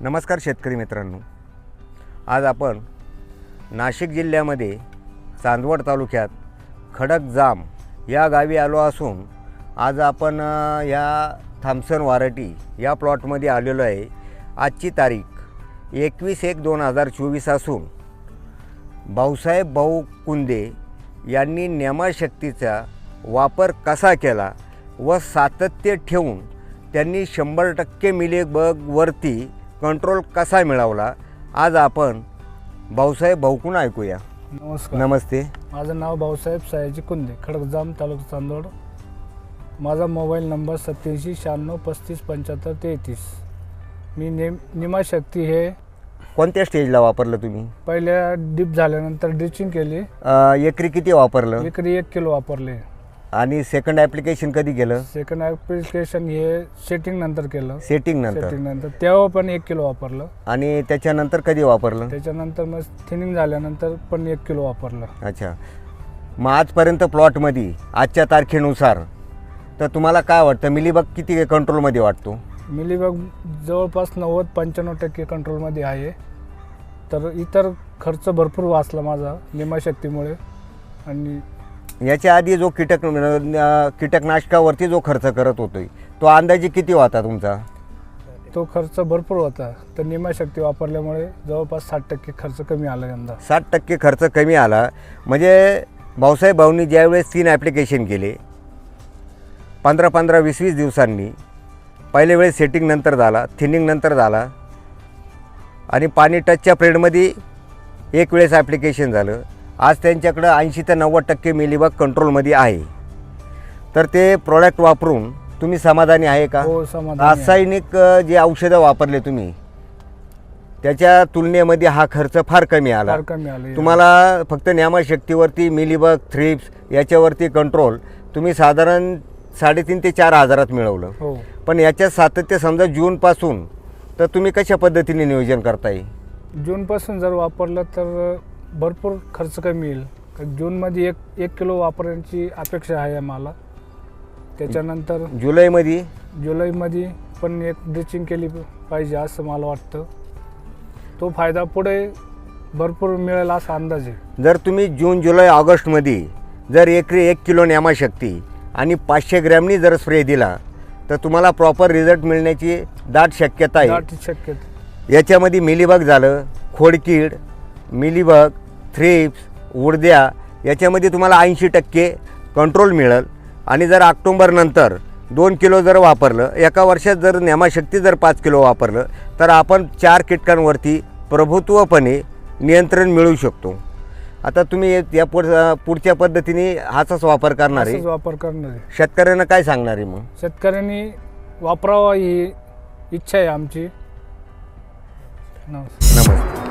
नमस्कार शेतकरी मित्रांनो. आज आपण नाशिक जिल्ह्यामध्ये चांदवड तालुक्यात खडकजाम या गावी आलो असून आज आपण या थाम्सन वारटी या प्लॉटमध्ये आलेलो आहे. आजची तारीख एकवीस एक दोन हजार चोवीस असून भाऊसाहेब भाऊ कुंदे यांनी नेमाशक्तीचा वापर कसा केला व सातत्य ठेवून त्यांनी शंभर टक्के मिलीबगवरती कंट्रोल कसा मिळवला आज आपण भाऊसाहेब भाऊकून ऐकूया. नमस्कार. नमस्ते. माझं नाव भाऊसाहेब सयाजी कुंदे खडकजाम तालुका चांदोड माझा मोबाईल नंबर सत्याऐंशी शहाण्णव पस्तीस पंच्याहत्तर तेहतीस. मी नेम निमाशक्ती हे कोणत्या स्टेजला वापरलं तुम्ही? पहिल्या डिप झाल्यानंतर ड्रिचिंग केली. अ, एकरी किती वापरलं? एकरी एक किलो वापरले. आणि सेकंड ॲप्लिकेशन कधी केलं? सेकंड ॲप्लिकेशन हे सेटिंग नंतर केलं. सेटिंग नंतर. सेटिंग नंतर. तेव्हा पण एक किलो वापरलं. आणि त्याच्यानंतर कधी वापरलं? त्याच्यानंतर मग थिनिंग झाल्यानंतर पण एक किलो वापरलं. अच्छा. मग आजपर्यंत प्लॉटमध्ये आजच्या तारखेनुसार तर तुम्हाला काय वाटतं? मिलीबग किती कंट्रोलमध्ये वाटतो? मिलीबग जवळपास नव्वद पंच्याण्णव टक्के कंट्रोलमध्ये आहे. तर इतर खर्च भरपूर वाचला माझा निमाशक्तीमुळे. आणि याच्या आधी जो कीटक कीटकनाशकावरती जो खर्च करत होतोय तो अंदाजे किती होता तुमचा? तो खर्च भरपूर होता तर निमाशक्ती वापरल्यामुळे जवळपास साठ टक्के खर्च कमी आला यंदा. साठ टक्के खर्च कमी आला. म्हणजे भाऊसाहेब भाऊनी ज्यावेळेस तीन ॲप्लिकेशन केले पंधरा पंधरा वीस वीस दिवसांनी पहिल्या वेळेस सेटिंग नंतर झाला थिनिंग नंतर झाला आणि पाणी टचच्या पिरियडमध्ये एक वेळेस ॲप्लिकेशन झालं. आज त्यांच्याकडं ऐंशी ते नव्वद टक्के मिलीबाग कंट्रोलमध्ये आहे. तर ते प्रॉडक्ट वापरून तुम्ही समाधानी आहे का? हो समाधानी आहे. रासायनिक अ, जे औषधं वापरले तुम्ही त्याच्या तुलनेमध्ये हा खर्च फार कमी आला. फार कमी आले तुम्हाला फक्त शक्तीवरती मिलीबग थ्रिप्स याच्यावरती कंट्रोल तुम्ही साधारण साडेतीन ते चार हजारात मिळवलं. हो. पण याच्यात सातत्य समजा जूनपासून तर तुम्ही कशा पद्धतीने नियोजन करताय? जूनपासून जर वापरलं तर भरपूर खर्च कमी येईल. कारण जूनमध्ये एक एक किलो वापरण्याची अपेक्षा आहे मला त्याच्यानंतर जुलैमध्ये? जुलैमध्ये पण एक ड्रिचिंग केली पाहिजे असं मला वाटतं. तो फायदा पुढे भरपूर मिळेल असा अंदाज आहे. जर तुम्ही जून जुलै ऑगस्टमध्ये जर एकरी एक किलो न्यामाशक्ती आणि पाचशे ग्रॅमनी जर स्प्रे दिला तर तुम्हाला प्रॉपर रिझल्ट मिळण्याची दाट शक्यता आहे. दाट शक्यता. याच्यामध्ये मिलीबग झालं खोडकीड मिलीबग थ्रिप्स उडद्या याच्यामध्ये तुम्हाला ऐंशी टक्के कंट्रोल मिळेल. आणि जर ऑक्टोंबरनंतर दोन किलो जर वापरलं एका वर्षात जर नेमाशक्ती जर पाच किलो वापरलं तर आपण चार कीटकांवरती प्रभुत्वपणे नियंत्रण मिळवू शकतो. आता तुम्ही या पुढ पुढच्या पद्धतीने हाचाच वापर करणार आहे. वापर करणार आहे. शेतकऱ्यांना काय सांगणार आहे मग? शेतकऱ्यांनी वापरावा ही इच्छा आहे आमची. नमस्कार.